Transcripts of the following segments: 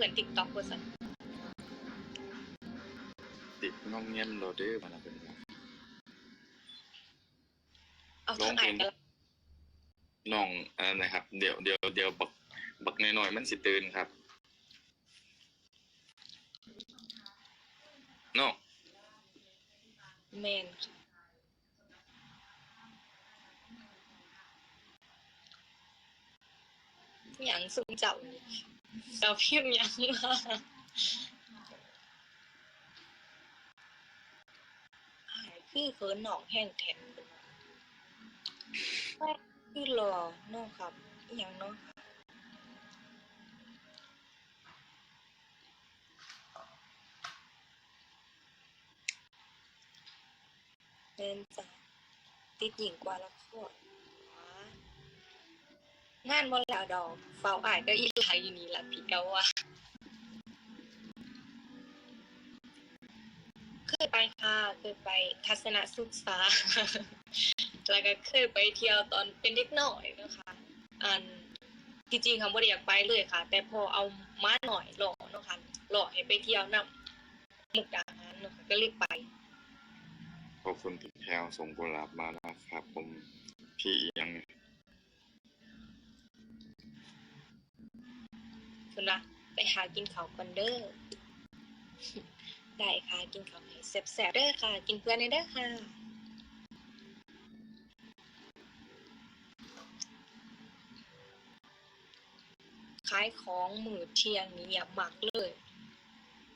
พื่อนติ๊กต็อกเพื่อนสันติดงอมเงียมโรเดอร์มันนะเป็นเอาทางไหนกันล่ะน้องอะไรนะครับ เดี๋ยวเดี๋ยวเดี๋ยวบักบักน้อยๆมันสิตื่นครับน้องแมนค่ะหยังซุ่มเจ้า นี่เพิมยังมาหายคือเขินหนองแห้งแทนคือรอน้องครับอย่างเนาะเล่นจ้ะติดหญิงกว่าละคร งานบ่แล้วดอกเฝ้าอ่ายก็อีหลายอยู่นี่ล่ะพี่กาว่าเคยไปค่ะเคยไปทัศนศึกษา แล้วก็เคยไปเที่ยวตอนเป็นเด็กน้อยนะคะอันจริงๆคำว่าอยากไปเลยค่ะ แต่พอเอามาหน่อยหล่อเนาะค่ะหล่อให้ไปเที่ยวนำมุกดาหารเนาะค่ะก็เลยไปขอบคุณพี่แพลวส่งกุลาบมานะครับผมพี่ยัง คุณนะไปหากินเขาวก่อนเด้อได้ค่ะกินเขาวให้แซ่บๆเด้อค่ะ กินเพื่อนในเด้อค่ะ ขายของมือเที่ยงนี้อยากมักเลย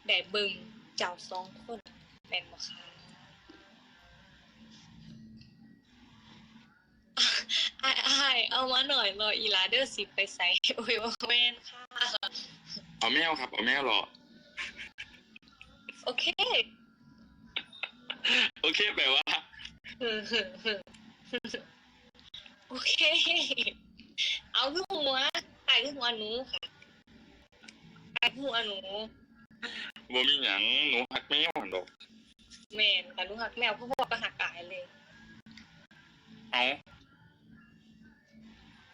ได้เบึงเจ้าสองคนเป็นบ่คะอายอายเอามาหน่อยรออีลาเดอร์สิไปใส่โอ้ยว่าแม่นค่ะ เอาแมวครับ เอาแมวเหรอ โอเค โอเคแปลว่า โอเค เอาขึ้นหัวตายขึ้นหัวหนูค่ะตายขึ้นหัวหนูบ่มีหยังหนูหักแมวดอกแมนค่ะหนูหักแมวพ่อพ่อก็หักกายเลย เอา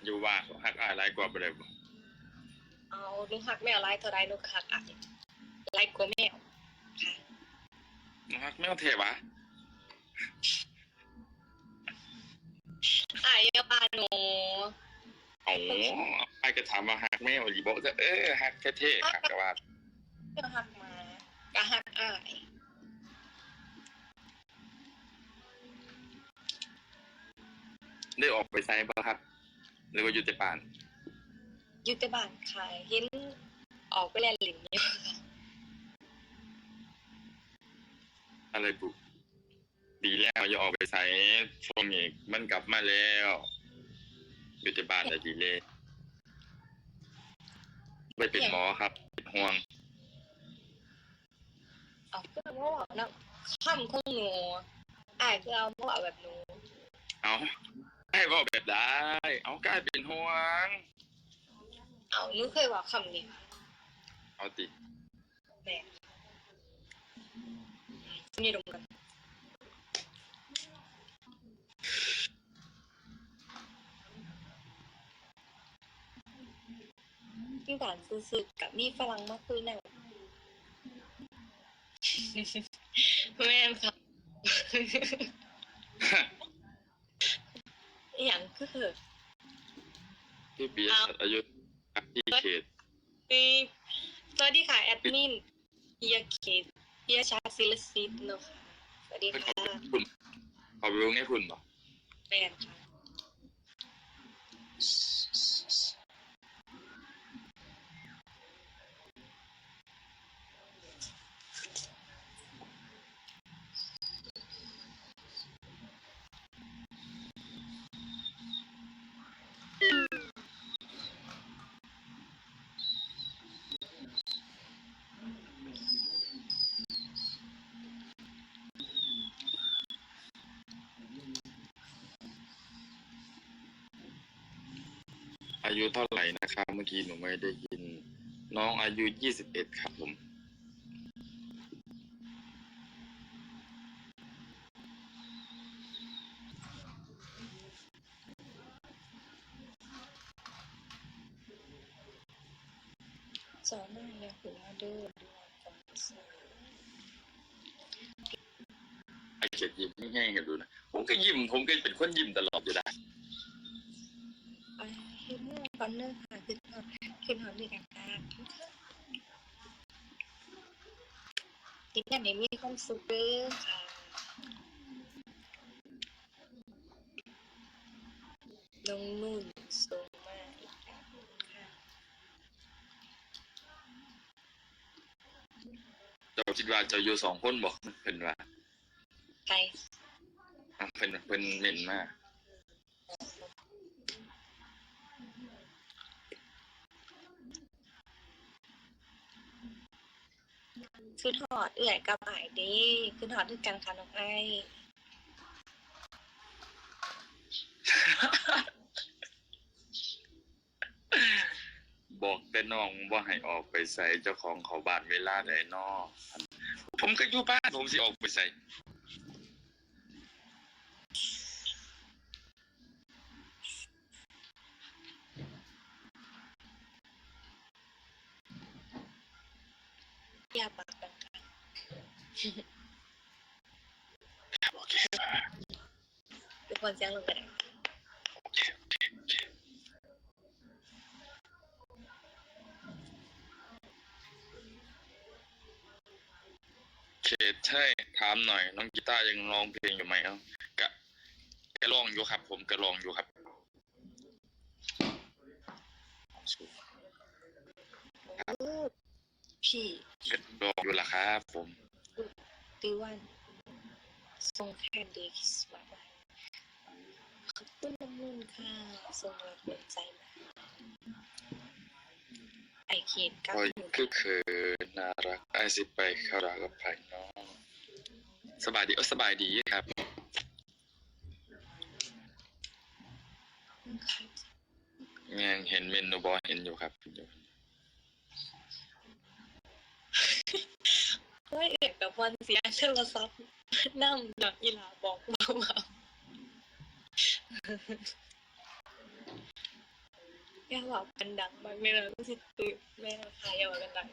อยู่ว่าเขาหักอายหลายกว่าไปเลยบ่ เอาหนูหักแมวไล่เท่าไรหนูก็หักอายไล่กว่าแมวค่ะหนูหักแมวเทวะอายอย่าปาหนูเอาไอ้ก็ถามว่าหักแมวอีบอกจะเออหักแท้ๆหักแต่ว่าเดี๋ยวหักมาก็หักอายได้ออกไปไซบ่ครับ หรือว่าอยู่แต่ป่าน อยู่แต่บ้านค่ะเห็นออกไปเล่นหลินอยู่ค่ะอะไรบุกดีแล้วอย่าออกไปใส่ช่วงนี้มันกลับมาแล้วอยู่แต่บ้านแต่ดีเลยไปเป็นหมอครับเป็นห่วงเอาก็มาบอกนะคำของหนูอายคือเอามาบอกแบบหนูเอาให้บอกแบบได้ เอากลายเป็นห่วง เอาหนูเคยบอกคำนี้เอาติแม่นี่ดมกันที่บ้านซื้อๆกับมีฝรั่งมาคุยแน่แม่นครับอหย่างคือที่เบียร์สัตว์อายุ ที่เขตนี่สวัสดีค่ะแอดมินเฮียเขตเฮียชาซิลซิตเนาะค่ะสวัสดีเพิ่นค่ะเขาเป็นคุณเขาไปรู้ไงคุณบ่แม่นค่ะ อายุเท่าไหร่นะครับ เมื่อกี้หนูไม่ได้ยิน น้องอายุยี่สิบเอ็ดครับผม สอนหน่อยเนี่ยหัวเด้อดูก่อนสิไอ้เขียดยิ้มแห้งๆกันดูนะ ผมก็ยิ้ม ผมก็เป็นคนยิ้มตลอดอยู่นะไปเฮ็ดเรื่องก่อนเด้อค่ะขึ้นหอด ขึ้นหอดด้วยกันค่ะกินกันให้มีความสุขเด้อค่ะน้องนุ่นส่งมาอีกแล้วค่ะเจ้าคิดว่าเจ้าอยู่สองคนบอกเพิ่นว่า ไกล อะเพิ่นเพิ่นเหม็นมาก คือถอดเอื่อยกับอายเด้คือถอดด้วยกันค่ะน้องไอบอกแต่น้องว่าให้ออกไปใส่เจ้าของเขาบ้านเวลาใดนอผมก็อยู่บ้านผมสิออกไปใส่ ยาปากดังค่ะโอเคทุกคนเสียงลงกันโอเคโอเคโอเคเขตใช่ถามหน่อย น้องกีตาร์ยังร้องเพลงอยู่ไหมเอ้ากะกะร้องอยู่ครับ ผมกะร้องอยู่ครับพี่ กะร้องอยู่ละครับ ผมตีวันส่งแคนดี้คริสต์มาสมาขอบคุณน้ำนุ่นค่ะส่งรับหัวใจมาไอเคนกับโอ้ยหนูคือเขินน่ารักไอายสิไปเข้ารักกับไผ่น้องสบายดีเออสบายดีครับยังเห็นเมนูบอเห็นอยู่ครับเห็นอยู่ เฮ้ยเอกกับวันเสียโทรศัพท์นั่งหนักอีหลาบอกเบาๆอย่าบอกกันดังมากเลยนะรู้สึกตื่นแม่พายอย่าบอกกันดัง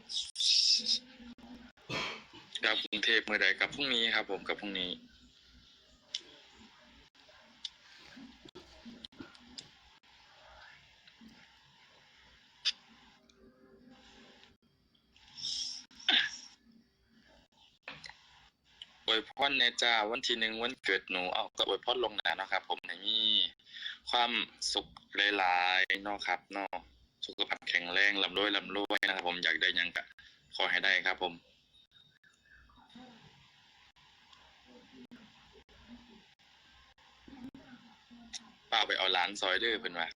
กลับกรุงเทพเมื่อใดกับพรุ่งนี้ครับ ผมกับพรุ่งนี้ อวยพรแน่จ้าวันที่หนึ่งวันเกิดหนูเอาก็อวยพรลงหนาเนาะครับ ผมให้มีความสุขหลายๆเนาะครับเนาะสุขภาพแข็งแรงลำรวยลำรวยนะครับ ผมอยากได้ยังก็ขอให้ได้ครับ ผมป้าไปเอาหลานซอยเด้อเพิ่นว่า